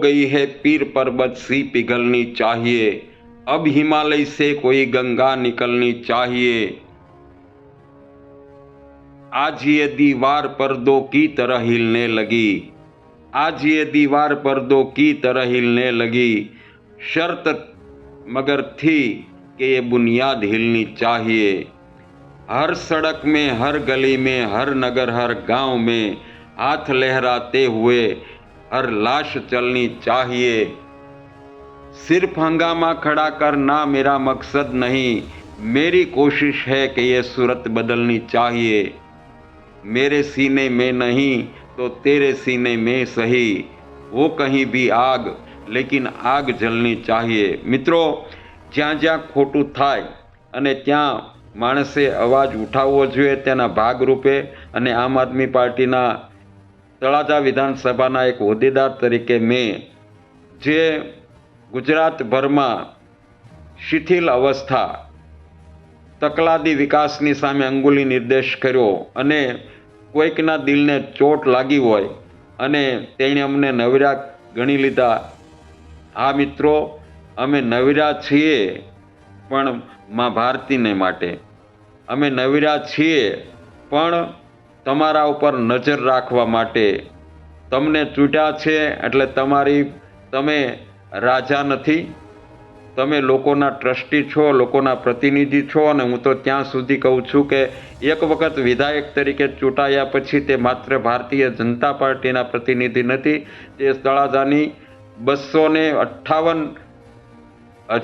गई है पीर पर्वत सी पिघलनी चाहिए। अब हिमालय से कोई गंगा निकलनी चाहिए। आज ये दीवार पर्दों की तरह हिलने लगी। आज ये दीवार पर्दों की तरह हिलने लगी। शर्त मगर थी कि ये बुनियाद हिलनी चाहिए। हर सड़क में, हर गली में, हर नगर, हर गाँव में हाथ लहराते हुए हर लाश चलनी चाहिए सिर्फ हंगामा खड़ा करना मेरा मकसद नहीं मेरी कोशिश है कि ये सूरत बदलनी चाहिए मेरे सीने में नहीं तो तेरे सीने में सही वो कहीं भी आग લેકિન આગ જલની ચાહીએ મિત્રો જ્યાં જ્યાં ખોટું થાય અને ત્યાં માણસે અવાજ ઉઠાવવો જોઈએ તેના ભાગરૂપે અને આમ આદમી પાર્ટીના તળાજા વિધાનસભાના એક હોદ્દેદાર તરીકે મેં જે ગુજરાતભરમાં શિથિલ અવસ્થા, તકલાદી વિકાસની સામે અંગુલી નિર્દેશ કર્યો અને કોઈકના દિલને ચોટ લાગી હોય અને તેણે અમને નવરા ગણી લીધા. આ મિત્રો, અમે નવરા છીએ પણ મા ભારતીને માટે. અમે નવરા છીએ પણ તમારા ઉપર નજર રાખવા માટે તમને ચૂંટ્યા છે એટલે તમારી, તમે રાજા નથી. તમે લોકોના ટ્રસ્ટી છો, લોકોના પ્રતિનિધિ છો અને હું તો ત્યાં સુધી કહું છું કે એક વખત વિધાયક તરીકે ચૂંટાયા પછી તે માત્ર ભારતીય જનતા પાર્ટીના પ્રતિનિધિ નથી, તે તળાજાની બસો ને અઠ્ઠાવન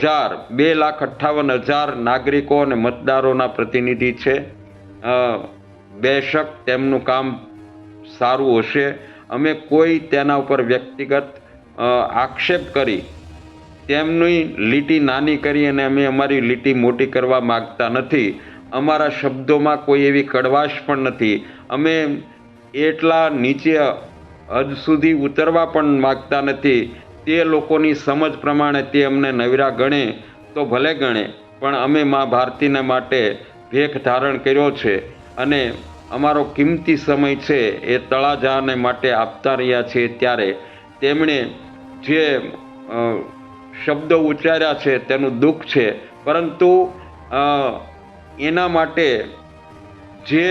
હજાર, બે લાખ અઠ્ઠાવન હજાર નાગરિકો અને મતદારોના પ્રતિનિધિ છે. બેશક તેમનું કામ સારું હશે. અમે કોઈ તેના ઉપર વ્યક્તિગત આક્ષેપ કરી તેમની લીટી નાની કરી અને અમે અમારી લીટી મોટી કરવા માગતા નથી. અમારા શબ્દોમાં કોઈ એવી કડવાશ પણ નથી. અમે એટલા નીચે હદ સુધી ઉતરવા પણ માગતા નથી. તે લોકોની સમજ પ્રમાણે તે અમને નવરા ગણે તો ભલે ગણે, પણ અમે મા ભારતીને માટે ભેખ ધારણ કર્યો છે. અને અમારો કિંમતી સમય છે એ તળાજાને માટે આપતા રહ્યા છે ત્યારે તેમણે જે શબ્દો ઉચ્ચાર્યા છે તેનું દુઃખ છે. પરંતુ એના માટે જે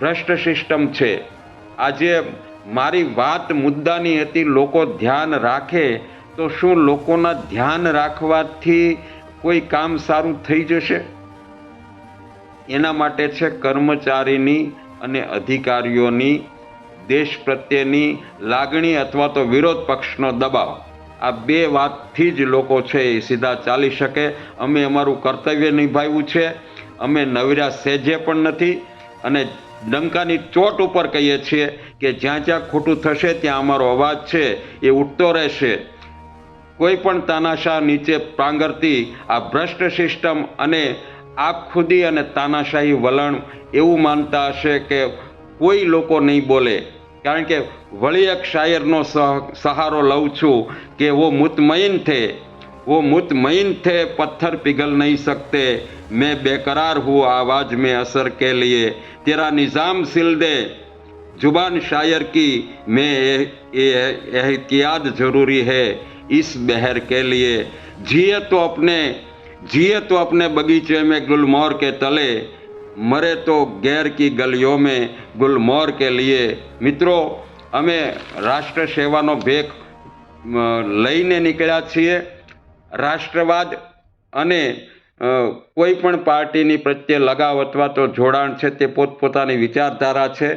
ભ્રષ્ટ સિસ્ટમ છે, આજે મારી વાત મુદ્દાની હતી, લોકો ધ્યાન રાખે, તો શું લોકોના ધ્યાન રાખવાથી કોઈ કામ સારું થઈ જશે? એના માટે છે કર્મચારીની અને અધિકારીઓની, દેશ પ્રત્યેની લાગણી અથવા તો વિરોધ પક્ષનો દબાવ. આ બે વાતથી જ લોકો છે એ સીધા ચાલી શકે. અમે અમારું કર્તવ્ય નિભાવ્યું છે. અમે નવરા સેજે પણ નથી અને ડંકાની ચોટ ઉપર કહીએ છીએ કે જ્યાં જ્યાં ખોટું થશે ત્યાં અમારો અવાજ છે એ ઉઠતો રહેશે. કોઈ પણ તાનાશાહ નીચે પ્રાંગરતી આ ભ્રષ્ટ સિસ્ટમ અને આપખુદી અને તાનાશાહી વલણ એવું માનતા હશે કે કોઈ લોકો નહીં બોલે કારણ કે વળી એક શાયરનો સહ- સહારો લઉં છું કે વો મુતમઈન થે वो मुतमईन थे पत्थर पिघल नहीं सकते मैं बेकरार हूँ आवाज में असर के लिए तेरा निज़ाम सिल दे जुबान शायर की मैं ए- ए- एहतियात जरूरी है इस बहर के लिए जिए तो अपने जिए तो अपने बगीचे में गुलमोहर के तले मरे तो गैर की गलियों में गुलमोहर के लिए મિત્રો અમે રાષ્ટ્ર સેવાનો ભેખ અ, લઈને નીકળ્યા છીએ રાષ્ટ્રવાદ અને અ, કોઈ પણ પાર્ટીની પ્રત્યે લગાવ અથવા તો જોડાણ છે તે પોતપોતાની વિચારધારા છે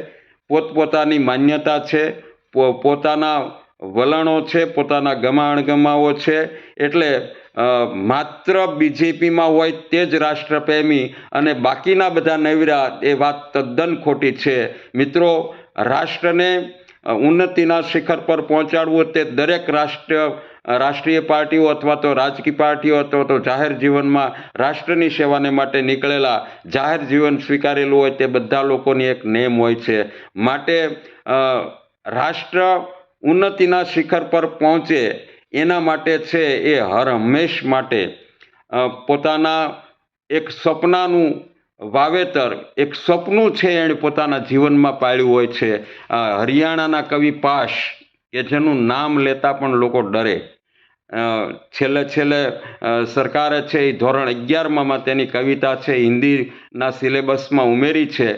પોતપોતાની માન્યતા છે પો- પોતાના વલણો છે, પોતાના ગમા ગમાવો છે, એટલે માત્ર બીજેપીમાં હોય તે જ રાષ્ટ્રપ્રેમી અને બાકીના બધા નવરા એ વાત તદ્દન ખોટી છે. મિત્રો, રાષ્ટ્રને ઉન્નતિના શિખર પર પહોંચાડવું તે દરેક રાષ્ટ્ર રાષ્ટ્રીય પાર્ટીઓ અથવા તો રાજકીય પાર્ટીઓ અથવા તો જાહેર જીવનમાં રાષ્ટ્રની સેવાને માટે નીકળેલા જાહેર જીવન સ્વીકારેલું હોય તે બધા લોકોની એક નેમ હોય છે. માટે રાષ્ટ્ર ઉન્નતિના શિખર પર પહોંચે એના માટે છે એ હર હંમેશ માટે. પોતાના એક સપનાનું વાવેતર, એક સપનું છે એણે પોતાના જીવનમાં પાળ્યું હોય છે. હરિયાણાના કવિ પાશ, કે જેનું નામ લેતા પણ લોકો ડરે. છેલ્લે છેલ્લે સરકારે છે એ ધોરણ અગિયારમાં તેની કવિતા છે, હિન્દીના સિલેબસમાં ઉમેરી છે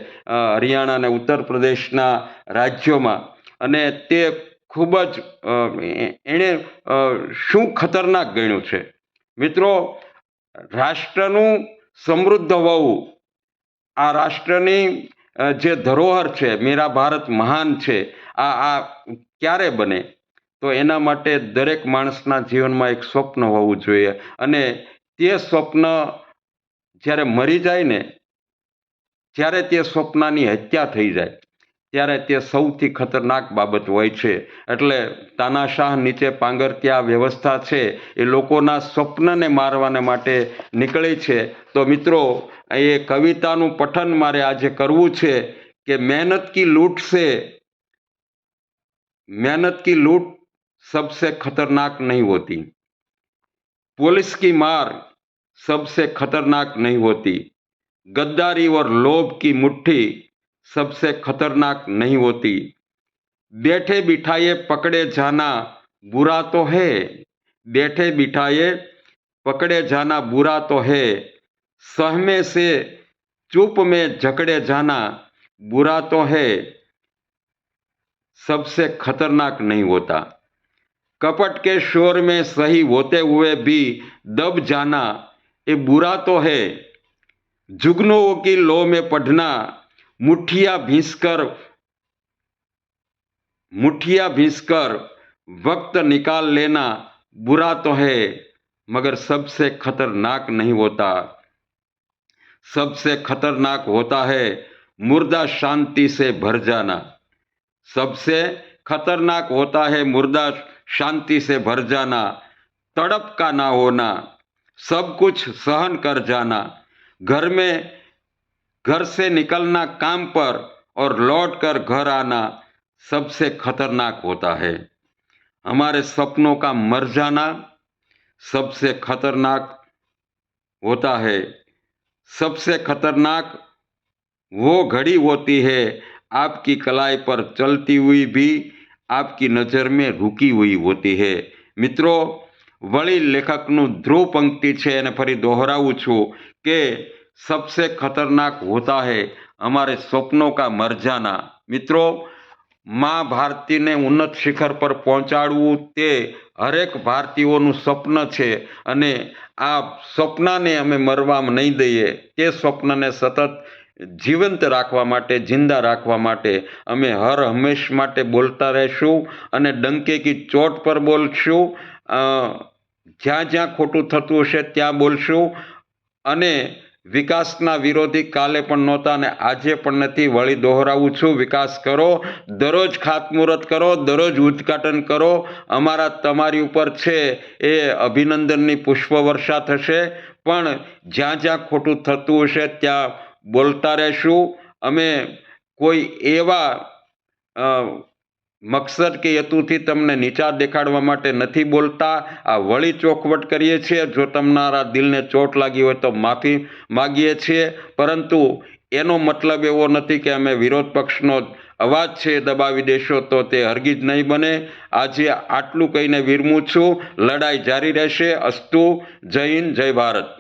હરિયાણા અને ઉત્તર પ્રદેશના રાજ્યોમાં. અને તે ખૂબ જ એણે શું ખતરનાક ગણ્યું છે? મિત્રો, રાષ્ટ્રનું સમૃદ્ધ હોવું, આ રાષ્ટ્રની જે ધરોહર છે, મેરા ભારત મહાન છે, આ આ ક્યારે બને? તો એના માટે દરેક માણસના જીવનમાં એક સ્વપ્ન હોવું જોઈએ અને તે સ્વપ્ન જ્યારે મરી જાય ને જ્યારે તે સ્વપ્નની હત્યા થઈ જાય. ત્યારે તે સૌથી ખતરનાક બાબત હોય છે. એટલે તાનાશાહ નીચે પાંગરત્યા વ્યવસ્થા છે. એ લોકોના સ્વપ્નને મારવાને માટે નીકળે છે. તો મિત્રો, એ કવિતાનું પઠન મારે આજે કરવું છે કે મહેનત કી લૂંટ છે મહેનત કી લૂંટ સબસે ખતરનાક નહીં હોતી. પોલીસ કી માર સબસે ખતરનાક નહીં હોતી. ગદ્દારી ઓર લોભ કી મુઠ્ઠી सबसे खतरनाक नहीं होती। बैठे बिठाए पकड़े जाना बुरा तो है। बैठे बिठाए पकड़े जाना बुरा तो है। सहमे से चुप में जकड़े जाना बुरा तो है। सबसे खतरनाक नहीं होता। कपट के शोर में सही होते हुए भी दब जाना, ये बुरा तो है। जुगनुओं की लो में पढ़ना मुठिया भींसकर मुठिया भींसकर वक्त निकाल लेना, बुरा तो है, मगर सबसे खतरनाक नहीं होता। सबसे खतरनाक होता है मुर्दा शांति से भर जाना। सबसे खतरनाक होता है मुर्दा शांति से भर जाना, तड़प का ना होना, सब कुछ सहन कर जाना। घर में घर से निकलना काम पर और लौट कर घर आना सबसे खतरनाक होता है हमारे सपनों का मर जाना सबसे खतरनाक होता है सबसे खतरनाक वो घड़ी होती है आपकी कलाई पर चलती हुई भी आपकी નજર में રૂકી हुई હોતી है મિત્રો વળી લેખકનું ધ્રુવ પંક્તિ છે એને ફરી દોહરાવું છું કે સબસે ખતરનાક હોતા હૈ અમારે સ્વપ્નો કા મર જાના મિત્રો મા ભારતીને ઉન્નત શિખર પર પહોંચાડવું તે હરેક ભારતીયોનું સ્વપ્ન છે અને આ સ્વપ્નને અમે મરવામાં નહીં દઈએ તે સ્વપ્નને સતત જીવંત રાખવા માટે જિંદા રાખવા માટે અમે હર હંમેશ માટે બોલતા રહેશું અને ડંકે કી ચોટ પર બોલશું જ્યાં જ્યાં ખોટું થતું હશે ત્યાં બોલશું અને વિકાસના વિરોધી કાલે પણ નહોતા અને આજે પણ નથી. વળી દોહરાવું છું. વિકાસ કરો. દરરોજ ખાતમુહૂર્ત કરો. દરરોજ ઉદ્ઘાટન કરો. અમારા તમારી ઉપર છે એ અભિનંદનની પુષ્પવર્ષા થશે. પણ જ્યાં જ્યાં ખોટું થતું હશે ત્યાં બોલતા રહેશું. અમે કોઈ એવા મકસદ કે હેતુથી તમને નીચા દેખાડવા માટે નથી બોલતા. આ વળી ચોખવટ કરીએ છીએ. જો તમારા દિલને ચોટ લાગી હોય તો માફી માગીએ છીએ. પરંતુ એનો મતલબ એવો નથી કે અમે વિરોધ પક્ષનો અવાજ છે દબાવી દેશો તો તે હરગીજ નહીં બને. આજે આટલું કહીને વિરમું છું. લડાઈ જારી રહેશે. અસ્તુ. જય હિન્દ. જય ભારત.